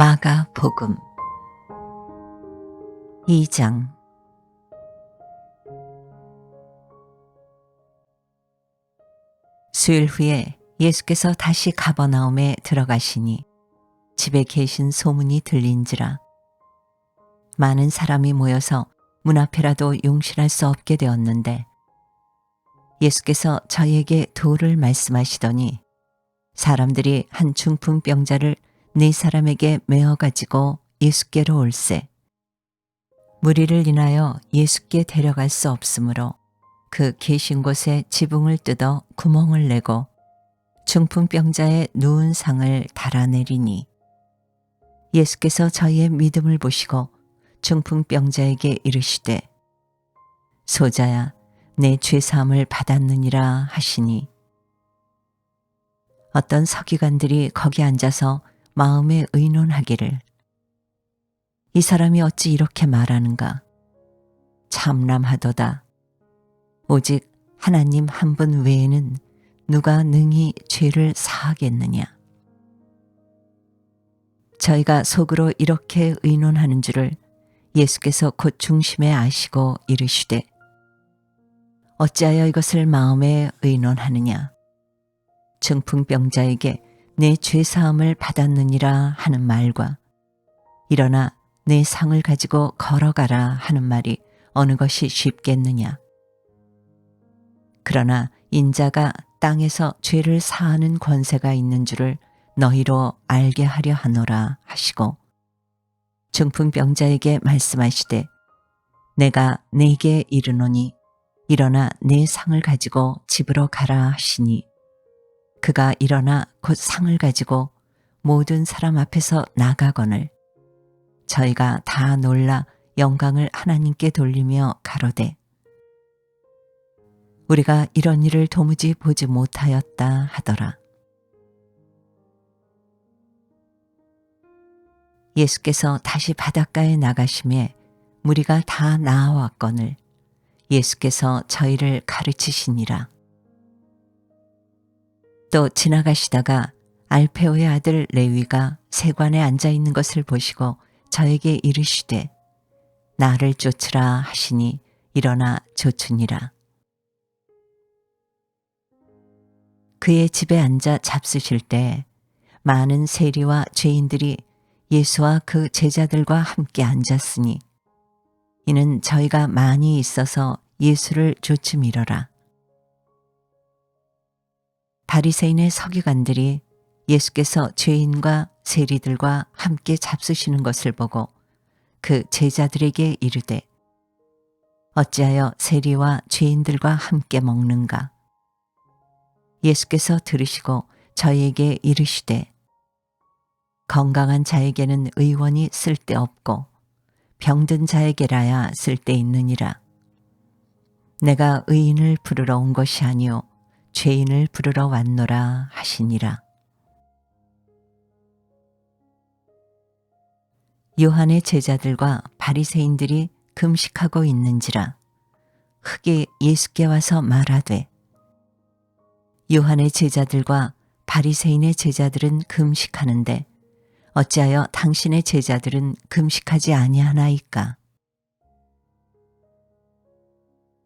마가 복음. 2장. 수일 후에 예수께서 다시 가버나움에 들어가시니 집에 계신 소문이 들린지라. 많은 사람이 모여서 문 앞에라도 용실할 수 없게 되었는데 예수께서 저희에게 도를 말씀하시더니 사람들이 한 중풍병자를 네 사람에게 메어 가지고 예수께로 올세. 무리를 인하여 예수께 데려갈 수 없으므로 그 계신 곳에 지붕을 뜯어 구멍을 내고 중풍병자의 누운 상을 달아내리니 예수께서 저희의 믿음을 보시고 중풍병자에게 이르시되 소자야 내 죄사함을 받았느니라 하시니 어떤 서기관들이 거기 앉아서 마음에 의논하기를. 이 사람이 어찌 이렇게 말하는가? 참람하도다. 오직 하나님 한 분 외에는 누가 능히 죄를 사하겠느냐? 저희가 속으로 이렇게 의논하는 줄을 예수께서 곧 중심에 아시고 이르시되 어찌하여 이것을 마음에 의논하느냐? 증풍병자에게 내 죄사함을 받았느니라 하는 말과 일어나 내 상을 가지고 걸어가라 하는 말이 어느 것이 쉽겠느냐. 그러나 인자가 땅에서 죄를 사하는 권세가 있는 줄을 너희로 알게 하려 하노라 하시고 중풍병자에게 말씀하시되 내가 네게 이르노니 일어나 내 상을 가지고 집으로 가라 하시니 그가 일어나 곧 상을 가지고 모든 사람 앞에서 나가거늘 저희가 다 놀라 영광을 하나님께 돌리며 가로되 우리가 이런 일을 도무지 보지 못하였다 하더라. 예수께서 다시 바닷가에 나가심에 무리가 다 나아왔거늘 예수께서 저희를 가르치시니라. 또 지나가시다가 알페오의 아들 레위가 세관에 앉아 있는 것을 보시고 저에게 이르시되 나를 쫓으라 하시니 일어나 쫓으니라. 그의 집에 앉아 잡수실 때 많은 세리와 죄인들이 예수와 그 제자들과 함께 앉았으니 이는 저희가 많이 있어서 예수를 쫓음이러라. 바리새인의 서기관들이 예수께서 죄인과 세리들과 함께 잡수시는 것을 보고 그 제자들에게 이르되 어찌하여 세리와 죄인들과 함께 먹는가? 예수께서 들으시고 저희에게 이르시되 건강한 자에게는 의원이 쓸데없고 병든 자에게라야 쓸데있느니라. 내가 의인을 부르러 온 것이 아니요 죄인을 부르러 왔노라 하시니라. 요한의 제자들과 바리새인들이 금식하고 있는지라 흙이 예수께 와서 말하되 요한의 제자들과 바리새인의 제자들은 금식하는데 어찌하여 당신의 제자들은 금식하지 아니하나이까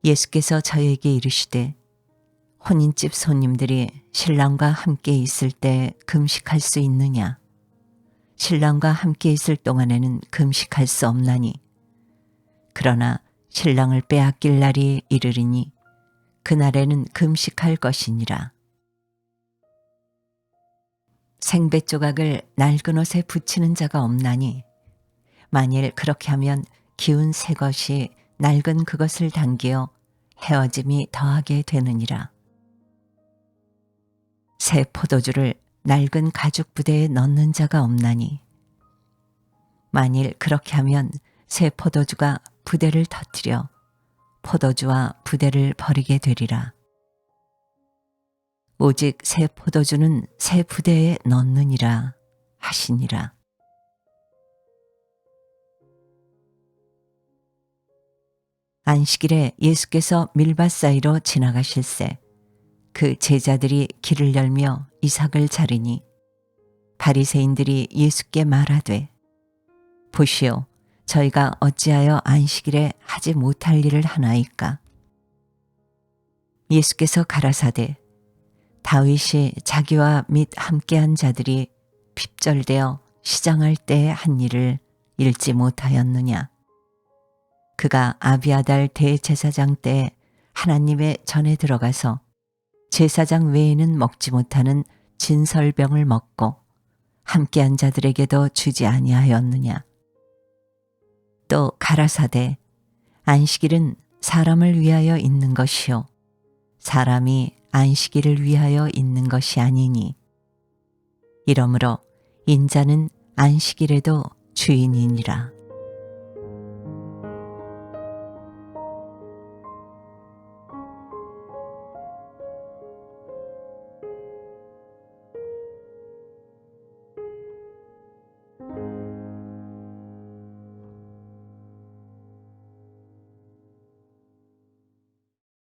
예수께서 저에게 이르시되 혼인집 손님들이 신랑과 함께 있을 때 금식할 수 있느냐? 신랑과 함께 있을 동안에는 금식할 수 없나니. 그러나 신랑을 빼앗길 날이 이르리니 그날에는 금식할 것이니라. 생배 조각을 낡은 옷에 붙이는 자가 없나니 만일 그렇게 하면 기운 새 것이 낡은 그것을 당기어 헤어짐이 더하게 되느니라. 새 포도주를 낡은 가죽 부대에 넣는 자가 없나니 만일 그렇게 하면 새 포도주가 부대를 터뜨려 포도주와 부대를 버리게 되리라. 오직 새 포도주는 새 부대에 넣느니라 하시니라. 안식일에 예수께서 밀밭 사이로 지나가실새 그 제자들이 길을 열며 이삭을 자르니 바리새인들이 예수께 말하되 보시오 저희가 어찌하여 안식일에 하지 못할 일을 하나이까? 예수께서 가라사대 다윗이 자기와 및 함께한 자들이 핍절되어 시장할 때한 일을 읽지 못하였느냐? 그가 아비아달 대제사장 때 하나님의 전에 들어가서 제사장 외에는 먹지 못하는 진설병을 먹고 함께한 자들에게도 주지 아니하였느냐. 또 가라사대 안식일은 사람을 위하여 있는 것이요 사람이 안식일을 위하여 있는 것이 아니니 이러므로 인자는 안식일에도 주인이니라.